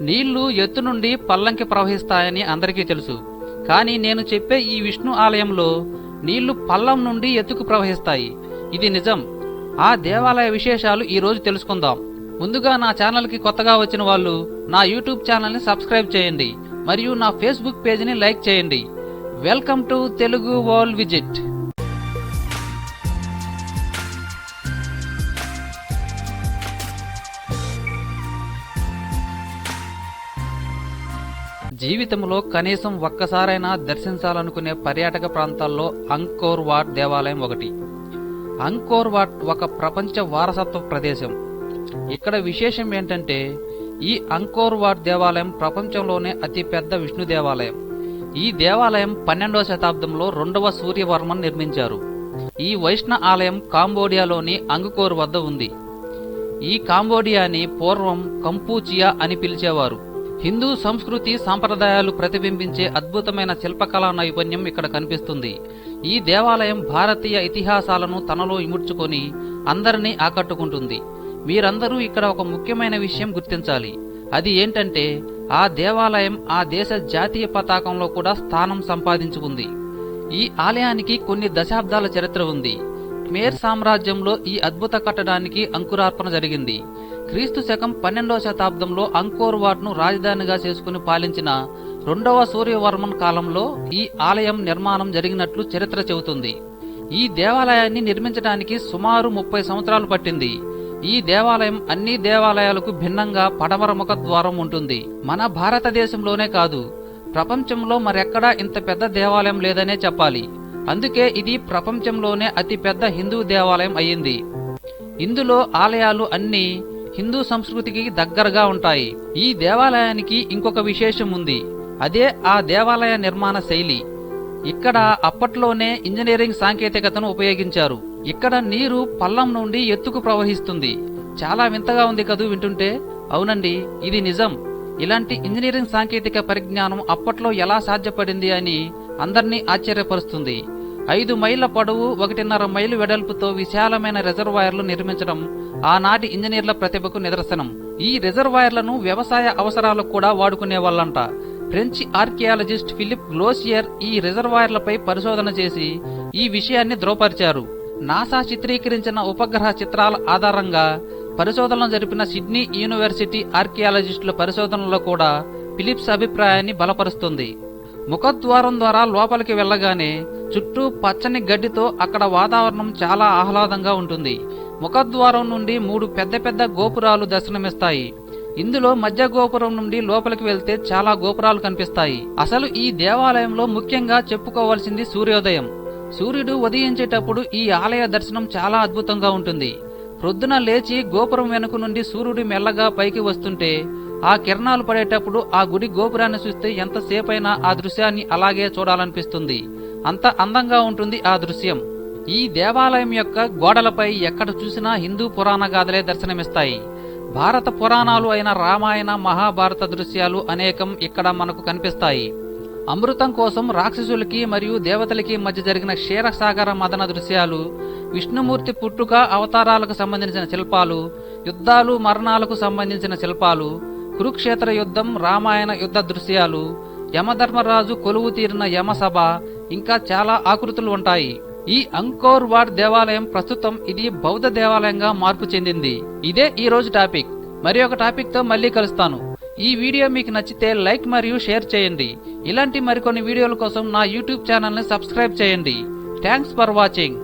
నీళ్ళు ఎత్తు నుండి పల్లంకి ప్రవహిస్తాయని అందరికీ తెలుసు. కానీ నేను చెప్పే ఈ విష్ణు ఆలయంలో నీళ్ళు పల్లం నుండి ఎత్తుకు ప్రవహిస్తాయి. ఇది నిజం. ఆ దేవాలయ విశేషాలు ఈ రోజు తెలుసుకుందాం. ముందుగా నా ఛానల్కి కొత్తగా వచ్చిన వాళ్ళు నా యూట్యూబ్ ఛానల్ని సబ్స్క్రైబ్ చేయండి. మరియు నా ఫేస్బుక్ పేజీని లైక్ చేయండి. Welcome to Telugu world visit. జీవితంలో కనీసం ఒక్కసారైనా దర్శించాలనుకునే పర్యాటక ప్రాంతాల్లో అంకోర్ వాట్ దేవాలయం ఒకటి. అంకోర్ వాట్ ఒక ప్రపంచ వారసత్వ ప్రదేశం. ఇక్కడ విశేషం ఏంటంటే ఈ అంకోర్ వాట్ దేవాలయం ప్రపంచంలోనే అతి పెద్ద విష్ణు దేవాలయం. ఈ దేవాలయం పన్నెండవ శతాబ్దంలో రెండవ సూర్యవర్మన్ నిర్మించారు. ఈ వైష్ణ ఆలయం కాంబోడియాలోని అంగుకోర్ వద్ద ఉంది. ఈ కాంబోడియాని పూర్వం కంపూచియా అని పిలిచేవారు. హిందూ సంస్కృతి సాంప్రదాయాలు ప్రతిబింబించే అద్భుతమైన శిల్పకళా నైపుణ్యం ఇక్కడ కనిపిస్తుంది. ఈ దేవాలయం భారతీయ ఇతిహాసాలను తనలో ఇముడ్చుకొని అందరినీ ఆకట్టుకుంటుంది. మీరందరూ ఇక్కడ ఒక ముఖ్యమైన విషయం గుర్తించాలి. అది ఏంటంటే ఆ దేవాలయం ఆ దేశ జాతీయ పతాకంలో కూడా స్థానం సంపాదించుకుంది. ఈ ఆలయానికి కొన్ని దశాబ్దాల చరిత్ర ఉంది. మేర్ సామ్రాజ్యంలో ఈ అద్భుత కట్టడానికి అంకురార్పణ జరిగింది. క్రీస్తు శకం పన్నెండవ శతాబ్దంలో అంకోర్ వాట్ను రాజధానిగా చేసుకుని పాలించిన రెండవ సూర్యవర్మన్ కాలంలో ఈ ఆలయం నిర్మాణం జరిగినట్లు చరిత్ర చెబుతుంది. ఈ దేవాలయాన్ని నిర్మించడానికి సుమారు ముప్పై సంవత్సరాలు పట్టింది. ఈ దేవాలయం అన్ని దేవాలయాలకు భిన్నంగా పడమర ముఖ ద్వారం ఉంటుంది. మన భారతదేశంలోనే కాదు ప్రపంచంలో మరెక్కడా ఇంత పెద్ద దేవాలయం లేదనే చెప్పాలి. అందుకే ఇది ప్రపంచంలోనే అతిపెద్ద హిందూ దేవాలయం అయ్యింది ఇందులో ఆలయాలు అన్ని హిందూ సంస్కృతికి దగ్గరగా ఉంటాయి. ఈ దేవాలయానికి ఇంకొక విశేషం ఉంది. అదే ఆ దేవాలయ నిర్మాణ శైలి. ఇక్కడ అప్పట్లోనే ఇంజనీరింగ్ సాంకేతికతను ఉపయోగించారు. ఇక్కడ నీరు పల్లం నుండి ఎత్తుకు ప్రవహిస్తుంది. చాలా వింతగా ఉంది కదూ వింటుంటే? అవునండి ఇది నిజం. ఇలాంటి ఇంజనీరింగ్ సాంకేతిక పరిజ్ఞానం అప్పట్లో ఎలా సాధ్యపడింది అని అందర్నీ ఆశ్చర్యపరుస్తుంది. ఐదు మైళ్ళ పొడవు ఒకటిన్నర మైలు వెడల్పుతో విశాలమైన రిజర్వాయర్లు నిర్మించడం ఆనాటి ఇంజనీర్ల ప్రతిభకు నిదర్శనం. ఈ రిజర్వాయర్లను వ్యవసాయ అవసరాలకు కూడా వాడుకునేవాళ్ళంట ఫ్రెంచ్ ఆర్కియాలజిస్ట్ ఫిలిప్ గ్లోసియర్ ఈ రిజర్వాయర్లపై పరిశోధన చేసి ఈ విషయాన్ని ధృవపరిచారు. నాసా చిత్రీకరించిన ఉపగ్రహ చిత్రాల ఆధారంగా పరిశోధనలు జరిపిన సిడ్నీ యూనివర్సిటీ ఆర్కియాలజిస్టుల పరిశోధనలో కూడా ఫిలిప్స్ అభిప్రాయాన్ని బలపరుస్తుంది. ముఖద్వారం ద్వారా లోపలికి వెళ్ళగానే చుట్టూ పచ్చని గడ్డితో అక్కడ వాతావరణం చాలా ఆహ్లాదంగా ఉంటుంది. ముఖద్వారం నుండి మూడు పెద్ద పెద్ద గోపురాలు దర్శనమిస్తాయి. ఇందులో మధ్య గోపురం నుండి లోపలికి వెళ్తే చాలా గోపురాలు కనిపిస్తాయి. అసలు ఈ దేవాలయంలో ముఖ్యంగా చెప్పుకోవాల్సింది సూర్యోదయం. సూర్యుడు ఉదయించేటప్పుడు ఈ ఆలయ దర్శనం చాలా అద్భుతంగా ఉంటుంది. ప్రొద్దున లేచి గోపురం వెనుక నుండి సూర్యుడు మెల్లగా పైకి వస్తుంటే ఆ కిరణాలు పడేటప్పుడు ఆ గుడి గోపురాన్ని చూస్తే ఎంతసేపైనా ఆ దృశ్యాన్ని అలాగే చూడాలనిపిస్తుంది. అంత అందంగా ఉంటుంది ఆ దృశ్యం. ఈ దేవాలయం యొక్క గోడలపై ఎక్కడ చూసినా హిందూ పురాణ గాథలే దర్శనమిస్తాయి. భారత పురాణాలు అయిన రామాయణ మహాభారత దృశ్యాలు అనేకం ఇక్కడ మనకు కనిపిస్తాయి. అమృతం కోసం రాక్షసులకి మరియు దేవతలకి మధ్య జరిగిన క్షీరసాగర మదన దృశ్యాలు విష్ణుమూర్తి పుట్టుక అవతారాలకు సంబంధించిన శిల్పాలు యుద్ధాలు మరణాలకు సంబంధించిన శిల్పాలు కురుక్షేత్ర యుద్ధం రామాయణ యుద్ధ దృశ్యాలు యమధర్మరాజు కొలువు తీరిన యమసభ ఇంకా చాలా ఆకృతులు ఉంటాయి. ఈ అంకోర్ వాడ్ దేవాలయం ప్రస్తుతం ఇది బౌద్ధ దేవాలయంగా మార్పు చెందింది. ఇదే ఈ రోజు టాపిక్. మరి ఒక టాపిక్తో మళ్ళీ కలుస్తాను. ఈ వీడియో మీకు నచ్చితే లైక్ మరియు షేర్ చేయండి. ఇలాంటి మరికొన్ని వీడియోల కోసం నా యూట్యూబ్ ఛానల్ని సబ్స్క్రైబ్ చేయండి. Thanks for watching.